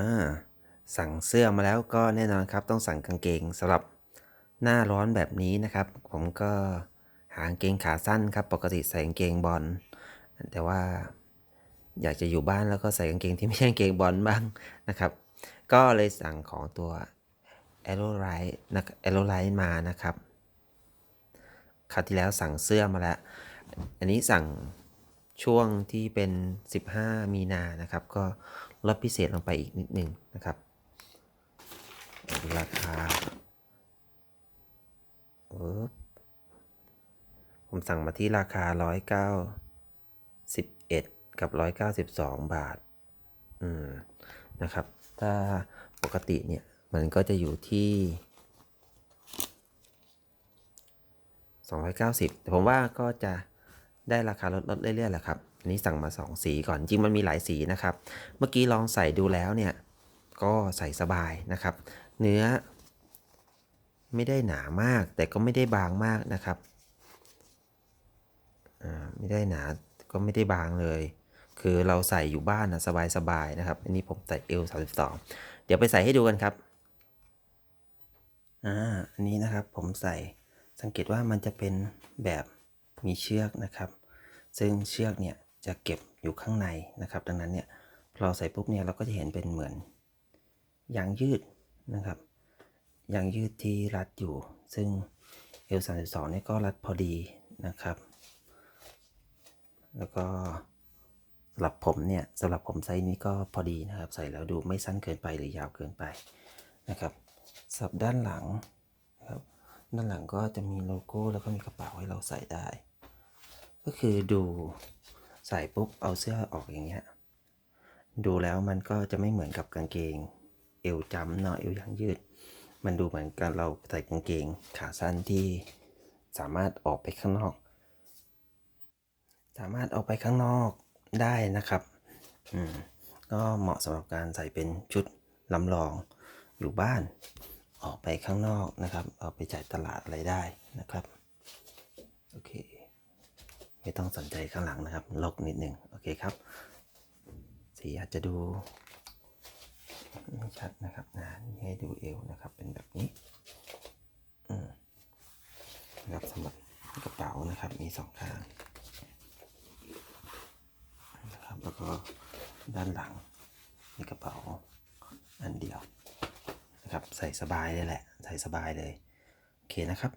อ่าสั่งเสื้อมาแล้วก็แน่นอนครับ ต้องสั่งกางเกงสำหรับหน้าร้อนแบบนี้นะครับ ผมก็หากางเกงขาสั้นครับ ปกติใส่กางเกงบอลแต่ว่าอยากจะอยู่บ้านแล้วก็ใส่กางเกงที่ไม่ใช่กางเกงบอลบ้างนะครับ ก็เลยสั่งของตัว a e r o l i t e นะ a e r o l i t e มานะครับคราวที่แล้วสั่งเสื้อมาแล้ว อันนี้สั่ง ช่วงที่เป็น 15 มีนานะครับ ก็ลดพิเศษลงไปอีกนิดนึงนะครับราคาผมสั่งมาที่ราคา 191 กับ 192 บาท อืม นะครับ ถ้าปกติเนี่ย มันก็จะอยู่ที่ 290 แต่ผมว่าก็จะ ได้ราคาลดลดเรื่อยๆแหละครับอันนี้สั่งมา 2 สีก่อน จริงมันมีหลายสีนะครับ เมื่อกี้ลองใส่ดูแล้วเนี่ย ก็ใส่สบายนะครับ เนื้อ ไม่ได้หนามาก แต่ก็ไม่ได้บางมากนะครับ อ่า ไม่ได้หนา ก็ไม่ได้บางเลย คือเราใส่อยู่บ้านนะสบายๆนะครับ อันนี้ผมใส่เอล32 เดี๋ยวไปใส่ให้ดูกันครับ อ่า อันนี้นะครับผมใส่สังเกตว่ามันจะเป็นแบบมีเชือกนะครับ ซึ่งเชือกเนี่ยจะเก็บอยู่ข้างในนะครับ ดังนั้นเนี่ยพอเราใส่ปุ๊บเนี่ยเราก็จะเห็นเป็นเหมือนยางยืดนะครับยางยืดที่รัดอยู่ ซึ่งเอล32เนี่ยก็รัดพอดีนะครับ แล้วก็สำหรับผมเนี่ยสำหรับผมไซส์นี้ก็พอดีนะครับ ใส่แล้วดูไม่สั้นเกินไปหรือยาวเกินไปนะครับสับด้านหลังนะครับด้านหลังก็จะมีโลโก้แล้วก็มีกระเป๋าให้เราใส่ได้ ก็คือดูใส่ปุ๊บเอาเสื้อออกอย่างเงี้ย ดูแล้วมันก็จะไม่เหมือนกับกางเกง เอวจำเนาะเอวยางยืด มันดูเหมือนกับเราใส่กางเกงขาสั้นที่สามารถออกไปข้างนอก สามารถออกไปข้างนอกได้นะครับอืมก็เหมาะสำหรับการใส่เป็นชุดลำลองอยู่บ้านออกไปข้างนอกนะครับออกไปจ่ายตลาดอะไรได้นะครับ โอเค ไม่ต้องสนใจข้างหลังนะครับลกนิดหนึ่งโอเคครับ สีอาจจะดูไม่ชัดนะครับนะนี่ให้ดูเอวนะครับ เป็นแบบนี้นะครับสำหรับกระเป๋านะครับมีสองข้างนะครับแล้วก็ด้านหลังมีกระเป๋าอันเดียวนะครับใส่สบายเลยแหละ ใส่สบายเลย โอเคนะครับ